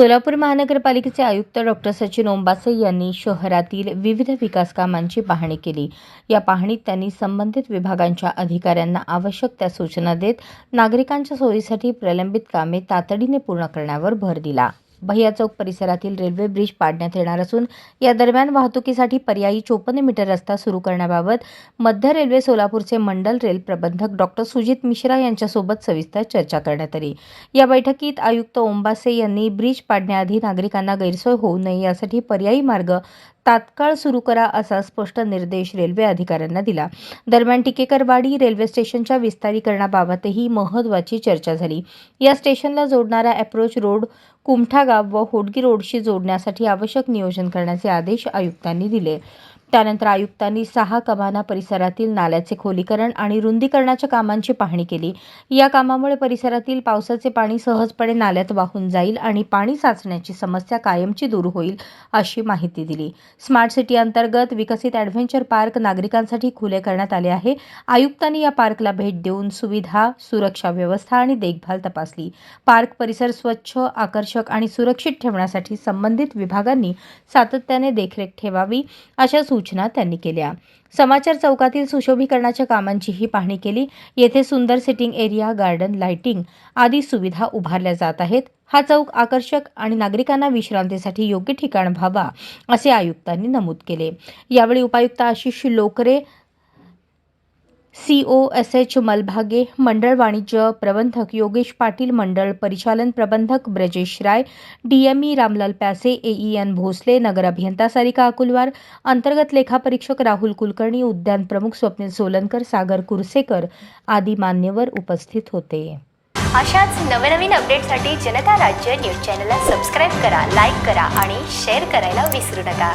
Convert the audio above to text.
सोलापूर महानगरपालिकेचे आयुक्त डॉक्टर सचिन ओंबासे यांनी शहरातील विविध विकास कामांची पाहणी केली. या पाहणीत त्यांनी संबंधित विभागांच्या अधिकाऱ्यांना आवश्यक त्या सूचना देत नागरिकांच्या सोयीसाठी प्रलंबित कामे तातडीने पूर्ण करण्यावर भर दिला. भैया चौक परिसरातील रेल्वे ब्रिज पाडण्यात येणार असून या दरम्यान वाहतुकीसाठी पर्यायी चोपन्न मीटर रस्ता सुरू करण्याबाबत मध्य रेल्वे सोलापूरचे मंडल रेल प्रबंधक डॉक्टर सुजित मिश्रा यांच्यासोबत सविस्तर चर्चा करण्यात आली. या बैठकीत आयुक्त ओंबासे यांनी ब्रिज पाडण्याआधी नागरिकांना गैरसोय होऊ नये यासाठी पर्यायी मार्ग तात्काळ सुरू करा असा स्पष्ट निर्देश रेल्वे अधिकाऱ्यांना दिला. दरम्यान टिकेकरवाडी रेल्वे स्टेशनच्या विस्तारीकरणाबाबतही महत्त्वाची चर्चा झाली. या स्टेशनला जोडणारा अप्रोच रोड कुमठागाव व होडगी रोडशी जोडण्यासाठी आवश्यक नियोजन करण्याचे आदेश आयुक्तांनी दिले. त्यानंतर आयुक्तांनी सहा कमाना परिसरातील नाल्याचे खोलीकरण आणि रुंदीकरणाच्या कामांची पाहणी केली. या कामामुळे परिसरातील पावसाचे पाणी सहजपणे नाल्यात वाहून जाईल आणि पाणी साचण्याची समस्या कायमची दूर होईल अशी माहिती दिली. स्मार्ट सिटी अंतर्गत विकसित ॲडव्हेंचर पार्क नागरिकांसाठी खुले करण्यात आले आहे. आयुक्तांनी या पार्कला भेट देऊन सुविधा सुरक्षा व्यवस्था आणि देखभाल तपासली. पार्क परिसर स्वच्छ आकर्षक आणि सुरक्षित ठेवण्यासाठी संबंधित विभागांनी सातत्याने देखरेख ठेवावी अशा सूचना त्यांनी केल्या. समाचार चौकातील सुशोभीकरणाच्या कामांचीही पाहणी केली. येथे सुंदर सिटिंग एरिया गार्डन लाइटिंग आदी सुविधा उभारल्या जात आहेत. हा चौक आकर्षक आणि नागरिकांना विश्रांतीसाठी योग्य ठिकाण व्हावा असे आयुक्तांनी नमूद केले. यावेळी उपायुक्त Ashish Lokare C O S H Malbhage मंडळ वाणिज्य प्रबंधक योगेश पाटील मंडळ परिचालन प्रबंधक ब्रजेश राय डीएमई रामलाल प्यासे एई एन भोसले नगर अभियंता सारिका अकुलवार अंतर्गत लेखापरीक्षक राहुल कुलकर्णी उद्यान प्रमुख स्वप्नील सोलनकर सागर कुरसेकर आदी मान्यवर उपस्थित होते. अशाच नवनवीन अपडेटसाठी जनता राज्य न्यूज चॅनलला सबस्क्राईब करा लाईक करा आणि शेअर करायला विसरू नका.